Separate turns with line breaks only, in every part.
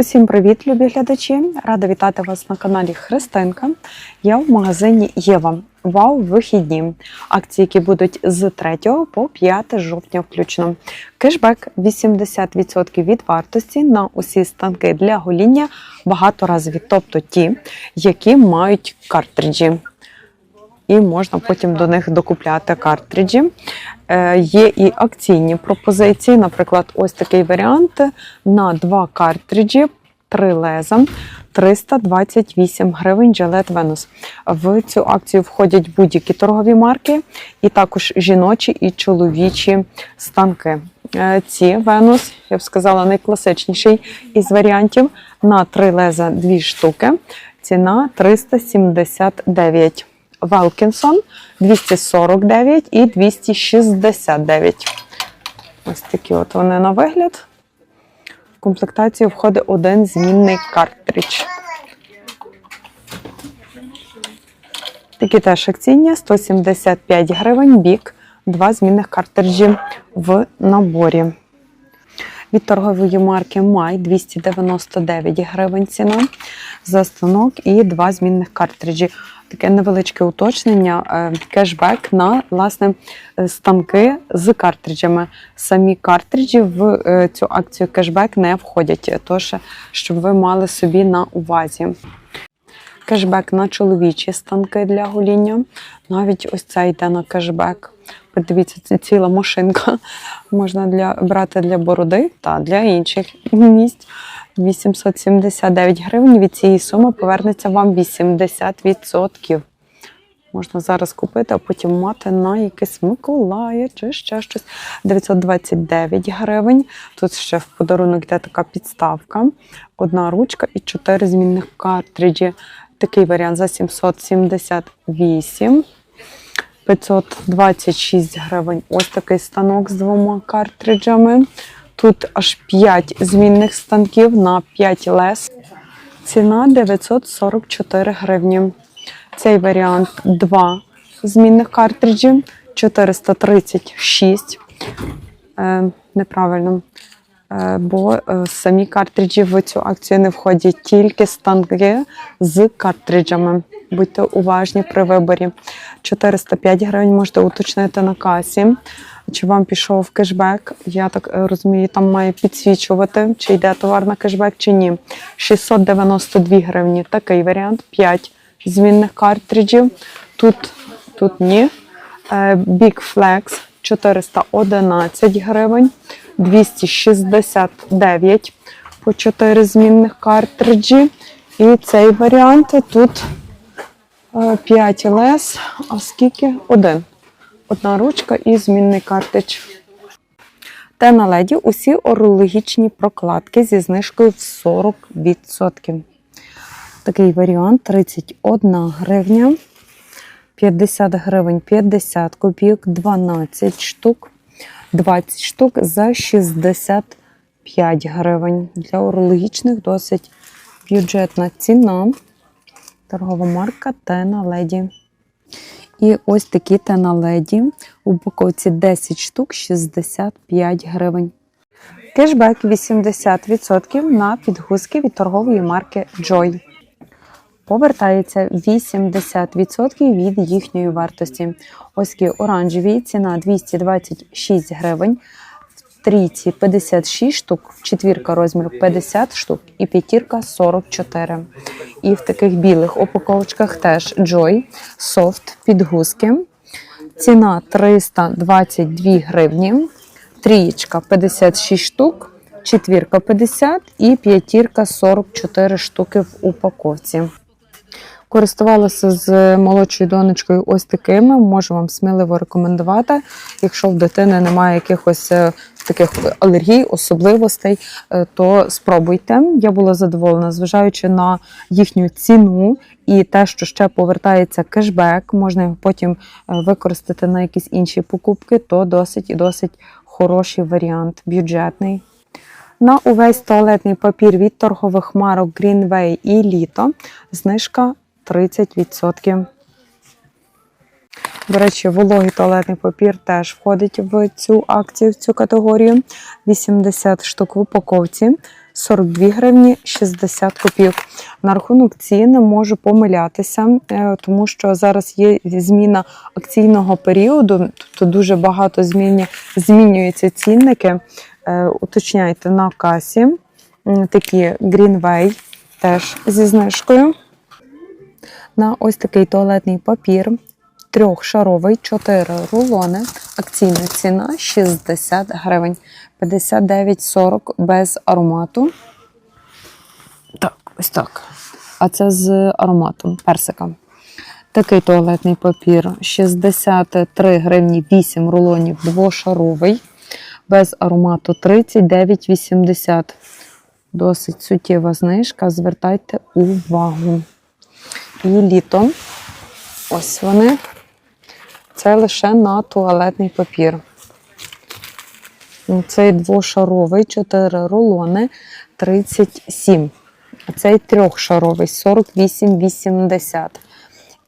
Усім привіт, любі глядачі! Рада вітати вас на каналі Христинка. Я в магазині Єва. Вау, вихідні! Акції, які будуть з 3 по 5 жовтня включно. Кешбек 80% від вартості на усі станки для гоління багаторазові, тобто ті, які мають картриджі. І можна потім до них докупляти картриджі. Е, Є і акційні пропозиції, наприклад, ось такий варіант на два картриджі, три леза. 328 гривень Gillette Venus. В цю акцію входять будь-які торгові марки, і також жіночі і чоловічі станки. Е, Ці Venus, я б сказала, найкласичніший із варіантів. На три леза дві штуки. Ціна 379. Велкінсон 249 і 269. Ось такі от вони на вигляд. В комплектацію входить один змінний картридж. Такі теж акційні 175 гривень бік, два змінних картриджі в наборі. Від торгової марки Май 299 гривень ціна за станок і два змінних картриджі. Таке невеличке уточнення, е, кешбек на власне е, станки з картриджами. Самі картриджі в е, цю акцію кешбек не входять, тож щоб ви мали собі на увазі. Кешбек на чоловічі станки для гоління. Навіть ось це йде на кешбек. Подивіться, це ціла машинка. Можна для, брати для бороди та для інших місць. 879 гривень. Від цієї суми повернеться вам 80%. Можна зараз купити, а потім мати на якесь Миколая чи ще щось. 929 гривень. Тут ще в подарунок йде така підставка. Одна ручка і чотири змінних картриджі. Такий варіант за 778. 526 гривень. Ось такий станок з двома картриджами. Тут аж 5 змінних станків на 5 лес. Ціна 944 гривні. Цей варіант 2 змінних картриджі 436. Е, неправильно. Е, бо е, самі картриджі в цю акцію не входять тільки станки з картриджами. Будьте уважні при виборі. 405 гривень можете уточнити на касі. Чи вам пішов кешбек? Я так е, розумію, там має підсвічувати, чи йде товар на кешбек, чи ні. 692 гривні. Такий варіант. 5 змінних картриджів. Тут, тут ні. Big Flex 411 гривень. 269 по 4 змінних картриджі. І цей варіант тут 5 лес, а скільки? Один. Одна ручка і змінний картридж. Та на леді усі орологічні прокладки зі знижкою в 40%. Такий варіант 31 гривня, 50 гривень 50 копійок, 12 штук, 20 штук за 65 гривень. Для орологічних досить бюджетна ціна. Торгова марка Тена Леді. І ось такі Тена Леді. У упаковці 10 штук 65 гривень. Кешбек 80% на підгузки від торгової марки Joy. Повертається 80% від їхньої вартості. Ось такі оранжеві ціна 226 гривень. В трійці 56 штук, четвірка розміру 50 штук і п'ятірка 44. І в таких білих упаковочках теж Joy, софт, підгузки. Ціна 322 гривні. Трієчка 56 штук, четвірка 50 і п'ятірка 44 штуки в упаковці. Користувалася з молодшою донечкою ось такими. Можу вам сміливо рекомендувати. Якщо в дитини немає якихось е, таких алергій, особливостей, е, то спробуйте. Я була задоволена, зважаючи на їхню ціну і те, що ще повертається кешбек, можна його потім е, використати на якісь інші покупки, то досить і досить хороший варіант, бюджетний. На увесь туалетний папір від торгових марок Greenway і Літо знижка 30%. До речі, вологий туалетний папір теж входить в цю акцію, в цю категорію. 80 штук в упаковці, 42 гривні 60 копійок. На рахунок цін можу помилятися, е, тому що зараз є зміна акційного періоду, тобто дуже багато змінює, змінюються цінники. Е, Уточняйте на касі. Такі Greenway теж зі знижкою. На ось такий туалетний папір трьохшаровий, 4 рулони. Акційна ціна 60 гривень, 59,40 без аромату. Так, ось так. А це з ароматом персика. Такий туалетний папір 63 гривні 8 рулонів двошаровий. Без аромату 39,80. Досить суттєва знижка. Звертайте увагу. І літо. Ось вони. Це лише на туалетний папір. Цей двошаровий 4 рулони 37. А цей трьохшаровий 48,80.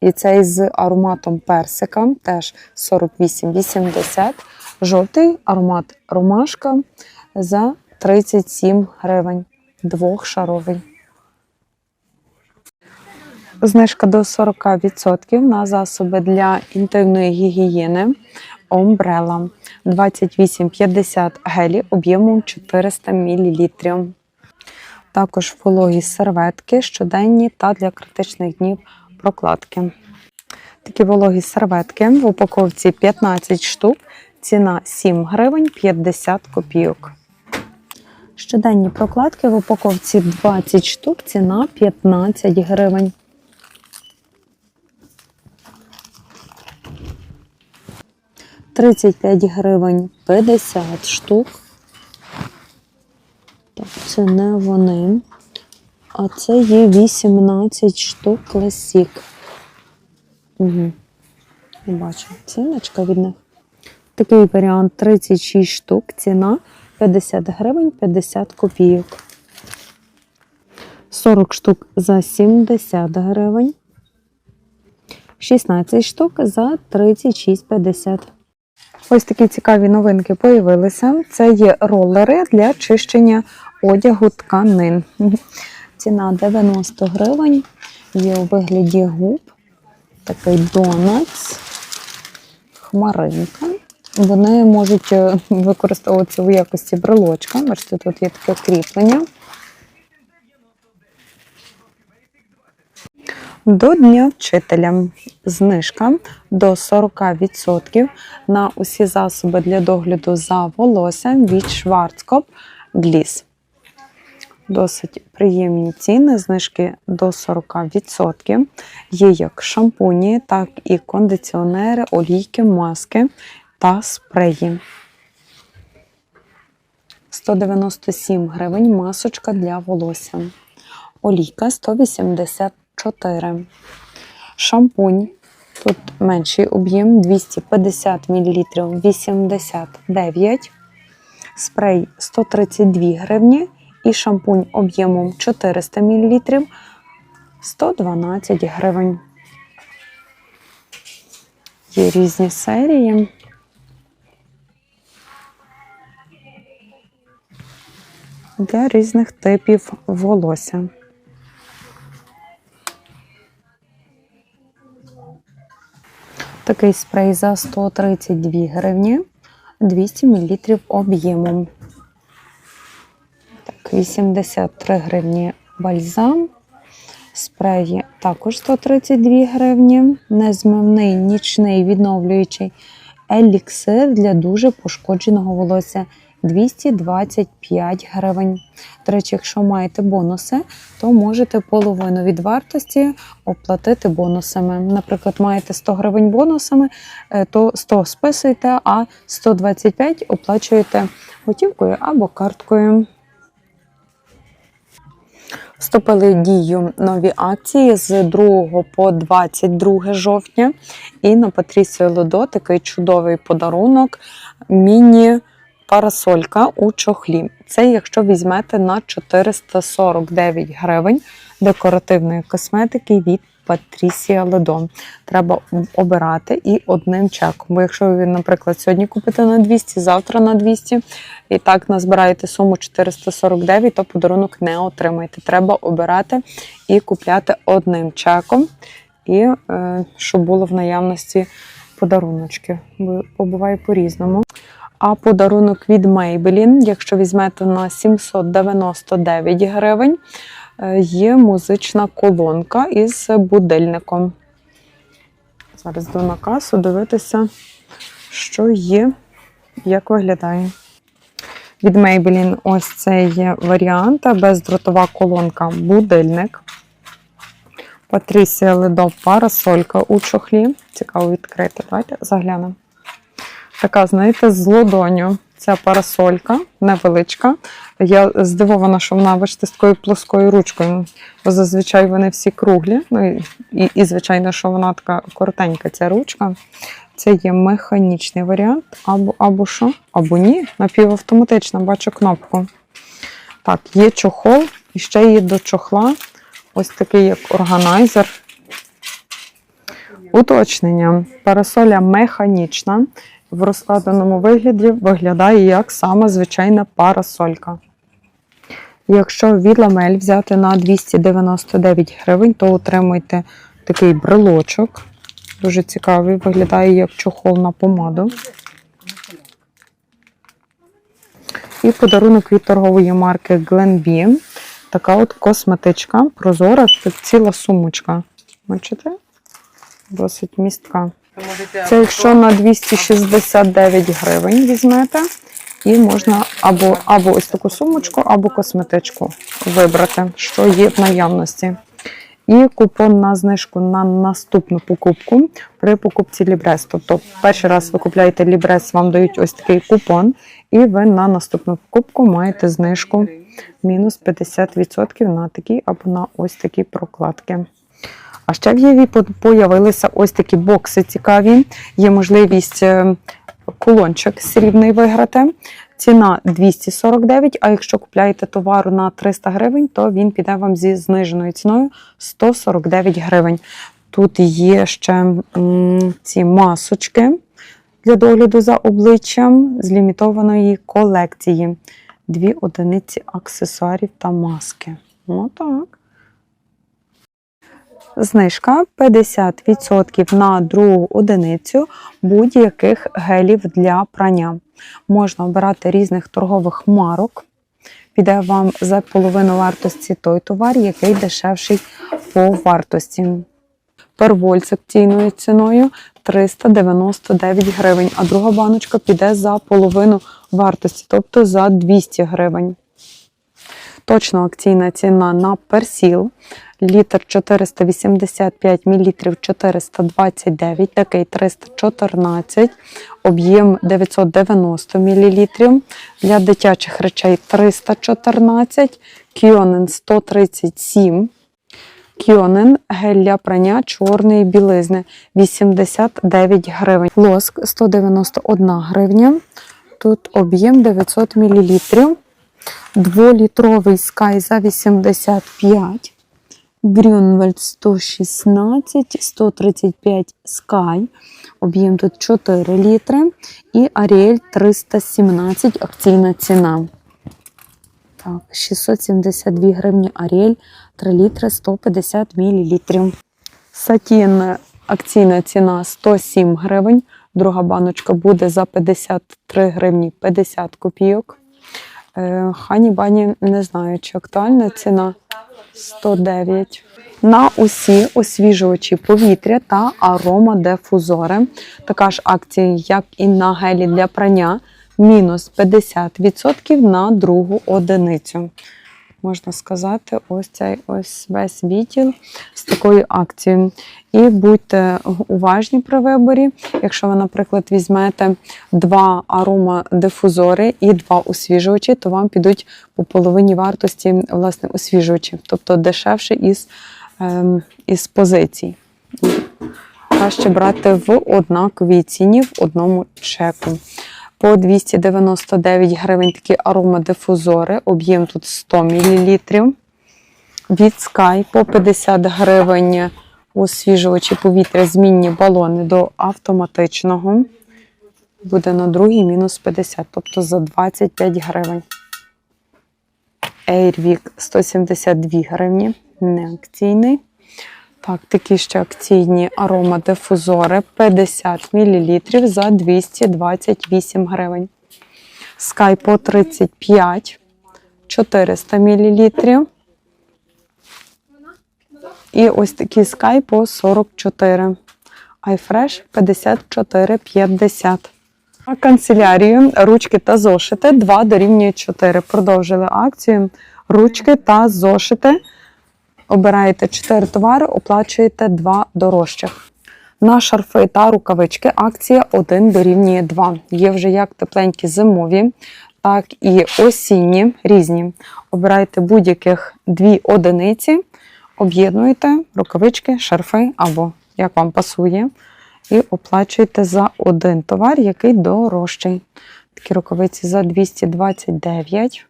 І цей з ароматом персика теж 48,80. Жовтий аромат ромашка за 37 гривень. Двохшаровий. Знижка до 40% на засоби для інтимної гігієни. Омбрела 28,50 гелі об'ємом 400 мл. Також вологі серветки щоденні та для критичних днів прокладки. Такі вологі серветки в упаковці 15 штук, ціна 7 гривень 50 копійок. Щоденні прокладки в упаковці 20 штук, ціна 15 гривень. Тридцять п'ять гривень 50 штук. Так, це не вони. А це є 18 штук класік. Угу. Бачу. Ціночка від них. Такий варіант 36 штук. Ціна 50 гривень 50 копійок. 40 штук за 70 гривень. 16 штук за 36,50. Ось такі цікаві новинки появилися. Це є ролери для чищення одягу тканин. Ціна 90 гривень. Є у вигляді губ. Такий донатс, хмаринка. Вони можуть е, використовуватися у якості брелочка. Бачите, тут є таке кріплення. До Дня вчителя знижка до 40% на усі засоби для догляду за волоссям від Schwarzkopf Gliss. Досить приємні ціни, знижки до 40%. Є як шампуні, так і кондиціонери, олійки, маски та спреї. 197 гривень масочка для волосся. Олійка 184. Шампунь. Тут менший об'єм 250 мл 89. Спрей 132 гривні. І шампунь об'ємом 400 мл 112 гривень. Є різні серії. Для різних типів волосся. Такий спрей за 132 гривні, 200 мл об'ємом. Так, 83 гривні бальзам. Спрей також 132 гривні. Незмивний нічний відновлюючий еліксир для дуже пошкодженого волосся 225 гривень. До речі, якщо маєте бонуси, то можете половину від вартості оплатити бонусами. Наприклад, маєте 100 гривень бонусами, е, то 100 списуєте, а 125 оплачуєте готівкою або карткою. Вступили в дію нові акції з 2 по 22 жовтня. І на Патрісію Лодо такий чудовий подарунок. Міні парасолька у чохлі. Це якщо візьмете на 449 гривень декоративної косметики від Patricia Ledon. Треба обирати і одним чеком. Бо якщо ви, наприклад, сьогодні купите на 200, завтра на 200, і так назбираєте суму 449, то подарунок не отримаєте. Треба обирати і купляти одним чеком, і е, щоб було в наявності подаруночки. Бо Побуває по-різному. А подарунок від Maybelline, якщо візьмете на 799 гривень, е, є музична колонка із будильником. Зараз йду на касу дивитися, що є, як виглядає. Від Maybelline ось цей є варіант, бездротова колонка будильник. Патрісія Ледо парасолька у чохлі. Цікаво відкрити. Давайте заглянемо. Така, знаєте, з ладоню. Ця парасолька невеличка. Я здивована, що вона бачите, з такою плоскою ручкою. Бо зазвичай вони всі круглі. Ну, і, і, звичайно, що вона така коротенька, ця ручка. Це є механічний варіант, або, або що, або ні. Напівавтоматична, бачу кнопку. Так, є чохол, і ще є до чохла ось такий як органайзер. Уточнення. Парасоля механічна. В розкладеному вигляді виглядає як сама звичайна парасолька. Якщо від ламель взяти на 299 гривень, то отримуєте такий брелочок. Дуже цікавий, виглядає як чохол на помаду. І подарунок від торгової марки Glenbee. Така от косметичка, прозора, ціла сумочка. Бачите? Досить містка. Це якщо на 269 гривень візьмете, і можна або, або ось таку сумочку, або косметичку вибрати, що є в наявності. І купон на знижку на наступну покупку при покупці Лібрес. Тобто, перший раз ви купляєте Лібрес, вам дають ось такий купон, і ви на наступну покупку маєте знижку мінус 50% на такі або на ось такі прокладки. А ще в Єві появилися ось такі бокси цікаві. Є можливість е, кулончик срібний виграти. Ціна 249, а якщо купляєте товару на 300 гривень, то він піде вам зі зниженою ціною 149 гривень. Тут є ще ці масочки для догляду за обличчям з лімітованої колекції. Дві одиниці аксесуарів та маски. Отак. Знижка 50% на другу одиницю будь-яких гелів для прання. Можна обирати різних торгових марок. Піде вам за половину вартості той товар, який дешевший по вартості. Перволь з акційною ціною 399 гривень, а друга баночка піде за половину вартості, тобто за 200 гривень. Точно акційна ціна на персіл. Літр 485 мл 429, такий 314, об'єм 990 мл. Для дитячих речей 314, Кіонен 137. Кіонен гель для прання чорної білизни 89 гривень. Лоск 191 гривня. Тут об'єм 900 мл. Дволітровий скай за 85. Грюнвальд 116, 135 Sky, об'єм тут 4 літри. І Аріель 317, акційна ціна. Так, 672 гривні Аріель, 3 літри 150 мл. Сатін акційна ціна 107 гривень. Друга баночка буде за 53 гривні 50 копійок. Е, Хані бані не знаю, чи актуальна ціна 109. На усі освіжувачі повітря та аромадефузори. Така ж акція, як і на гелі для прання, мінус 50% на другу одиницю. Можна сказати, ось цей ось весь відділ з такою акцією. І будьте уважні при виборі. Якщо ви, наприклад, візьмете два аромадифузори і два освіжувачі, то вам підуть по половині вартості власне освіжувачі, тобто дешевше із, ем, із позицій. Краще брати в однаковій ціні в одному чеку. По 299 гривень такі аромадифузори. Об'єм тут 100 мл. Від Sky по 50 гривень освіжувачі повітря, змінні балони до автоматичного. Буде на другий мінус 50, тобто за 25 гривень. Airwick 172 гривні, не акційний. Так, такі ще акційні аромадифузори 50 мл за 228 гривень. Sky по 35, 400 мл. І ось такі Sky по 44. iFresh 54,50. А канцелярію ручки та зошити 2 дорівнює 4. Продовжили акцію. Ручки та зошити. Обираєте 4 товари, оплачуєте 2 дорожчих. На шарфи та рукавички акція 1 дорівнює 2. Є вже як тепленькі зимові, так і осінні різні. Обирайте будь-яких 2 одиниці, об'єднуєте рукавички, шарфи або як вам пасує, і оплачуєте за один товар, який дорожчий. Такі рукавиці за 229.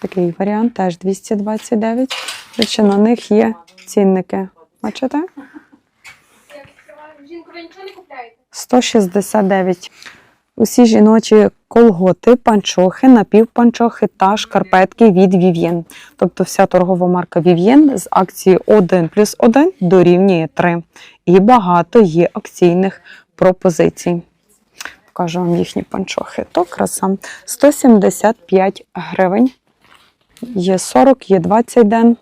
Такий варіант теж 229. Речі, на них є цінники. Бачите?
Як відкриваю жінку, ви нічого не купляєте?
169. Усі жіночі колготи, панчохи, напівпанчохи та шкарпетки від Vivien. Тобто вся торгова марка Vivien з акції 1 плюс 1 дорівнює 3. І багато є акційних пропозицій. Покажу вам їхні панчохи. То краса. 175 гривень. Є 40, є 20 ден.